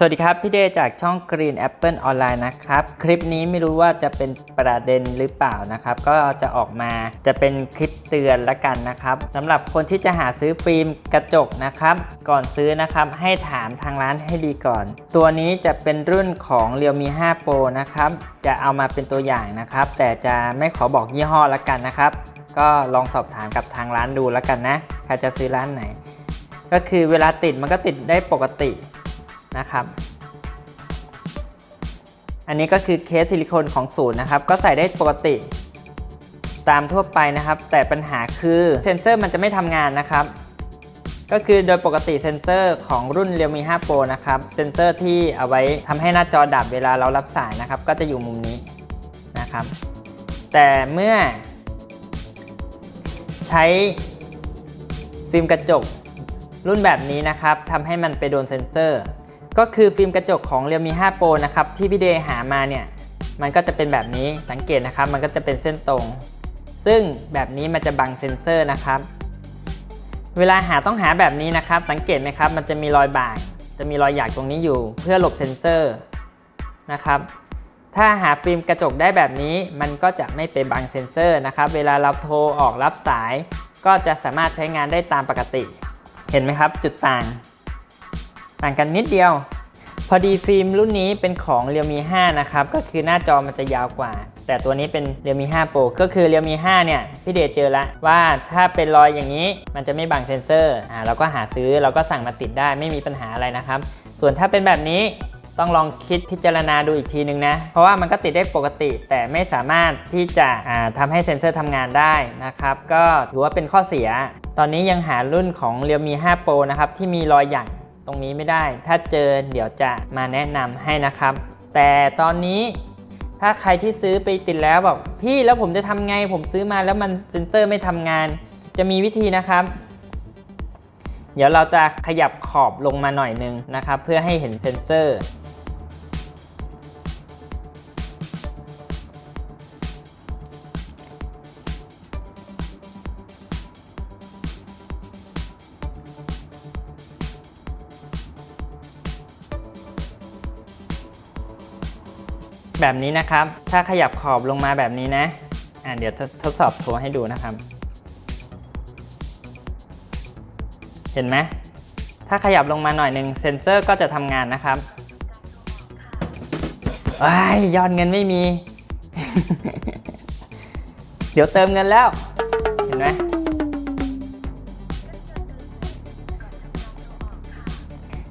สวัสดีครับ พี่เดจากช่อง Green Apple Online นะครับ คลิปนี้ไม่รู้ว่าจะเป็นประเด็นหรือเปล่านะครับ ก็จะออกมาจะเป็นคลิปเตือนละกันนะครับสำหรับคนที่จะหาซื้อฟิล์มกระจกนะครับ ก่อนซื้อนะครับให้ถามทางร้านให้ดีก่อน ตัวนี้จะเป็นรุ่นของ Realme 5 Pro นะครับจะเอามาเป็นตัวอย่างนะครับ แต่จะไม่ขอบอกยี่ห้อละกันนะครับ ก็ลองสอบถามกับทางร้านดูละกันนะใครจะซื้อร้านไหน ก็คือเวลาติดมันก็ติดได้ปกติ นะครับ อันนี้ก็คือเคสซิลิโคนของศูนย์นะครับ ก็ใส่ได้ปกติตามทั่วไปนะครับ แต่ปัญหาคือเซ็นเซอร์มันจะไม่ทำงานนะครับ ก็คือโดยปกติเซ็นเซอร์ของรุ่น Realme 5 Pro นะครับ เซ็นเซอร์ที่เอาไว้ทำให้หน้าจอดับเวลาเรารับสายนะครับ ก็จะอยู่มุมนี้นะครับ แต่เมื่อ ใช้ฟิล์มกระจกรุ่นแบบนี้นะครับทำให้มันไปโดนเซ็นเซอร์ ก็คือฟิล์มกระจกของ Realme 5 Pro นะครับที่พี่เดย์หามาเนี่ยมันก็จะเป็นแบบนี้สังเกตนะครับ มันก็จะเป็นเส้นตรง ซึ่งแบบนี้มันจะบังเซ็นเซอร์นะครับ เวลาหาต้องหาแบบนี้นะครับ สังเกตไหมครับ มันจะมีรอยบากจะมีรอยหยากตรงนี้อยู่ เพื่อหลบเซ็นเซอร์นะครับถ้าหาฟิล์มกระจกได้แบบนี้ มันก็จะไม่ไปบังเซ็นเซอร์นะครับ เวลาเราโทรออกรับสาย ก็จะสามารถใช้งานได้ตามปกติ เห็นไหมครับ จุดต่าง ต่างกันนิดเดียว พอดีฟิล์มรุ่นนี้เป็นของ Realme 5นะครับ ก็คือหน้าจอมันจะยาวกว่า แต่ตัวนี้เป็น Realme 5 Pro ก็คือ Realme 5เนี่ยพี่เดชเจอแล้วว่าถ้าเป็นรอยอย่างนี้มันจะไม่บังเซนเซอร์อ่าเราก็หาซื้อเราก็สั่งมาติดได้ไม่มีปัญหาอะไรนะครับ ส่วนถ้าเป็นแบบนี้ต้องลองคิดพิจารณาดูอีกทีนึงนะ เพราะว่ามันก็ติดได้ปกติ แต่ไม่สามารถที่จะอ่าทำให้เซ็นเซอร์ทำงานได้นะครับ ก็ถือว่าเป็นข้อเสีย ตอนนี้ยังหารุ่นของ Realme 5 Pro นะครับ ที่มีรอยหยัก ตรงนี้ไม่ได้ ถ้าเจอเดี๋ยวจะมาแนะนำให้นะครับ แต่ตอนนี้ถ้าใครที่ซื้อไปติดแล้วบอกพี่แล้วผมจะทำไงผมซื้อมาแล้วมันเซ็นเซอร์ไม่ทำงาน จะมีวิธีนะครับ เดี๋ยวเราจะขยับขอบลงมาหน่อยนึงนะครับ เพื่อให้เห็นเซ็นเซอร์ แบบนี้นะครับ ถ้าขยับขอบลงมาแบบนี้นะอ่าเดี๋ยวทดทดสอบโทรให้ดูนะครับ เห็นไหมถ้าขยับลงมาหน่อยหนึ่งเซ็นเซอร์ก็จะทำงานนะครับว้ายยอดเงินไม่มี เดี๋ยวเติมเงินแล้ว เห็นไหม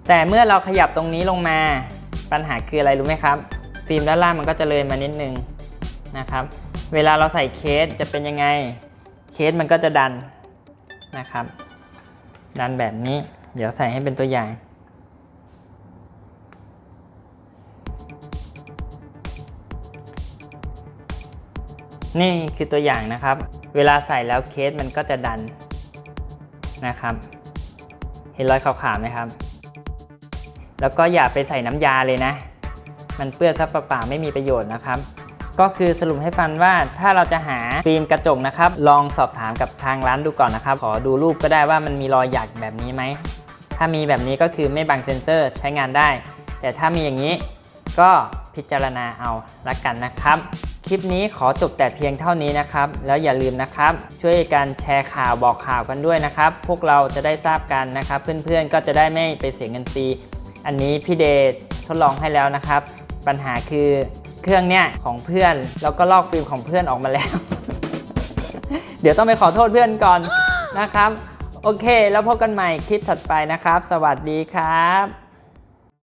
แต่เมื่อเราขยับตรงนี้ลงมาปัญหาคืออะไรรู้ไหมครับ ฟิล์มด้านล่างมันก็จะเลยมานิดนึงนะครับ เวลาเราใส่เคสจะเป็นยังไง เคสมันก็จะดันนะครับ ดันแบบนี้ เดี๋ยวใส่ให้เป็นตัวอย่างนี่คือตัวอย่างนะครับ เวลาใส่แล้วเคสมันก็จะดันนะครับ เห็นรอยขาวๆไหมครับ แล้วก็อย่าไปใส่น้ำยาเลยนะ มันเปื้อนซับเปล่าๆไม่มีประโยชน์นะครับก็คือสรุปให้ฟังว่าถ้าเราจะหาฟิล์มกระจกนะครับ ลองสอบถามกับทางร้านดูก่อนนะครับ ขอดูรูปก็ได้ว่ามันมีรอยหยักแบบนี้ไหม ถ้ามีแบบนี้ก็คือไม่บังเซนเซอร์ใช้งานได้ แต่ถ้ามีอย่างนี้ก็พิจารณาเอาละกันนะครับ คลิปนี้ขอจบแต่เพียงเท่านี้นะครับ แล้วอย่าลืมนะครับ ช่วยกันแชร์ข่าวบอกข่าวกันด้วยนะครับ พวกเราจะได้ทราบกันนะครับ เพื่อนๆก็จะได้ไม่ไปเสียเงินฟรีอันนี้พี่เดชทดลองให้แล้วนะครับ ปัญหาคือเครื่องเนี้ยของเพื่อน แล้วก็ลอกฟิล์มของเพื่อนออกมาแล้ว เดี๋ยวต้องไปขอโทษเพื่อนก่อนนะครับ โอเค แล้วพบกันใหม่คลิปถัดไปนะครับ สวัสดีครับ